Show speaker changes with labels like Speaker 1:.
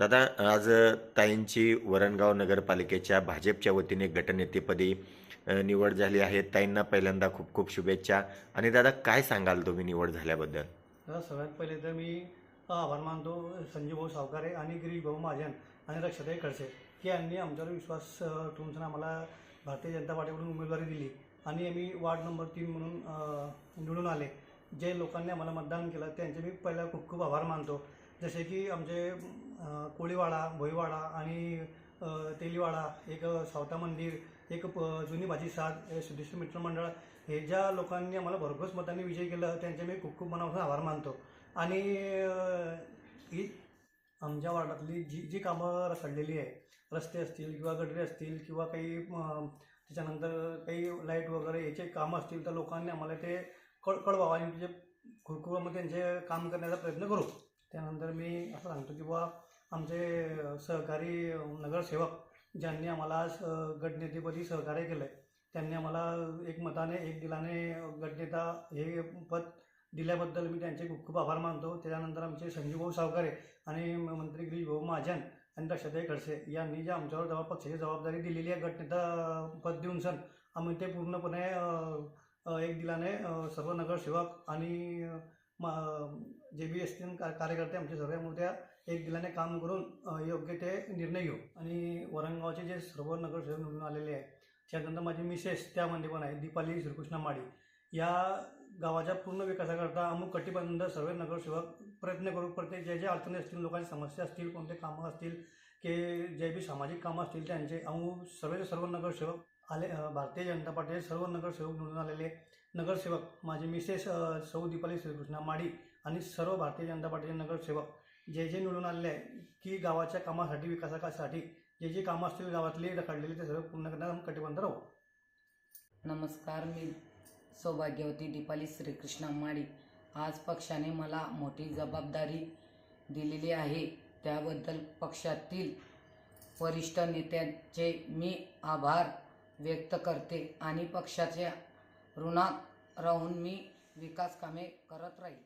Speaker 1: दादा आज ताईंची वरणगाव नगरपालिकेच्या भाजपच्या वतीने गटनेतेपदी निवड झाली आहे. ताईंना पहिल्यांदा खूप खूप शुभेच्छा. आणि दादा काय सांगाल तुम्ही निवड झाल्याबद्दल?
Speaker 2: दादा सगळ्यात पहिले तर मी आभार मानतो संजीव भाऊ सावकारे आणि गिरीश भाऊ महाजन आणि रक्षाताई खडसे की यांनी आमच्यावर विश्वास ठेवून आम्हाला भारतीय जनता पार्टीकडून उमेदवारी दिली. आणि आम्ही वार्ड नंबर तीन म्हणून निवडून आले. जे लोकांनी आम्हाला मतदान केलं त्यांचे मी पहिला खूप खूप आभार मानतो. जसे की आमचे कोळीवाडा भोईवाडा आणि तेलीवाडा एक सावता मंदिर एक प जुनी भाजी साथ हे सिद्धेश्वर मित्र मंडळ हे ज्या लोकांनी आम्हाला भरघोस मतांनी विजय केला त्यांचे मी खूप खूप मनापासून आभार मानतो. आणि ही आमच्या वार्डातली जी जी कामं रखडलेली आहे रस्ते असतील किंवा गटरी असतील किंवा काही त्याच्यानंतर काही लाइट वगैरे याचे कामं असतील तर लोकांनी आम्हाला ते कळ कळवावं आणि त्याचे खुरकुरामध्ये त्यांचे काम करण्याचा प्रयत्न करू. त्यानंतर मी असं सांगतो की बुवा आमचे सहकारी नगरसेवक ज्यांनी आम्हाला स- गटनेतेपदी सहकार्य केलं आहे त्यांनी आम्हाला एक मताने एक दिलाने गटनेता हे पद दिल्याबद्दल मी त्यांचे खूप खूप आभार मानतो. त्याच्यानंतर आमचे संजीवभाऊ सावकारे आणि मंत्री गिरीश भाऊ महाजन आणि दक्षताई खडसे यांनी जे आमच्यावर जबाब पक्षाची जबाबदारी दिलेली आहे गटनेता पद देऊन सण आम्ही ते पूर्णपणे एक दिलाने सर्व नगरसेवक आणि म- जे बी एस का कार्यकर्ते आमचे सर्व मोठ्या एक दिलाने काम करून योग्य ते निर्णय घेऊ. आणि वरणगावचे जे सर्व नगरसेवक निवडून आलेले आहे त्यानंतर माझी मिसेस त्यामध्ये पण आहे दीपाली श्रीकृष्ण माळी. या गावाच्या पूर्ण विकासाकरता अमुक कटिबंध सर्व नगरसेवक प्रयत्न करू. प्रत्येक जे जे अडचणी असतील लोकांच्या समस्या असतील कोणते कामं असतील की जे बी सामाजिक कामं असतील त्यांचे अमुक सर्व सर्व नगरसेवक आले भारतीय जनता पार्टीचे सर्व नगरसेवक निवडून आलेले नगरसेवक माझे मिसेस सौ दीपाली श्रीकृष्ण माडी आणि सर्व भारतीय जनता पार्टीचे नगरसेवक जे जे निवडून आलेले आहे की गावाच्या कामासाठी विकासासाठी जे जे कामं असतील गावातले रखडलेले ते सर्व पूर्ण करण्यास आम्ही कटिबंध राहू.
Speaker 3: नमस्कार मी सौभाग्यवती दीपाली श्रीकृष्ण माडी. आज पक्षाने मला मोठी जबाबदारी दिलेली आहे. त्याबद्दल पक्षातील वरिष्ठ नेत्यांचे मी आभार व्यक्त करते आणि पक्षाच्या ऋणात राहून मी विकास कामे करत राहील.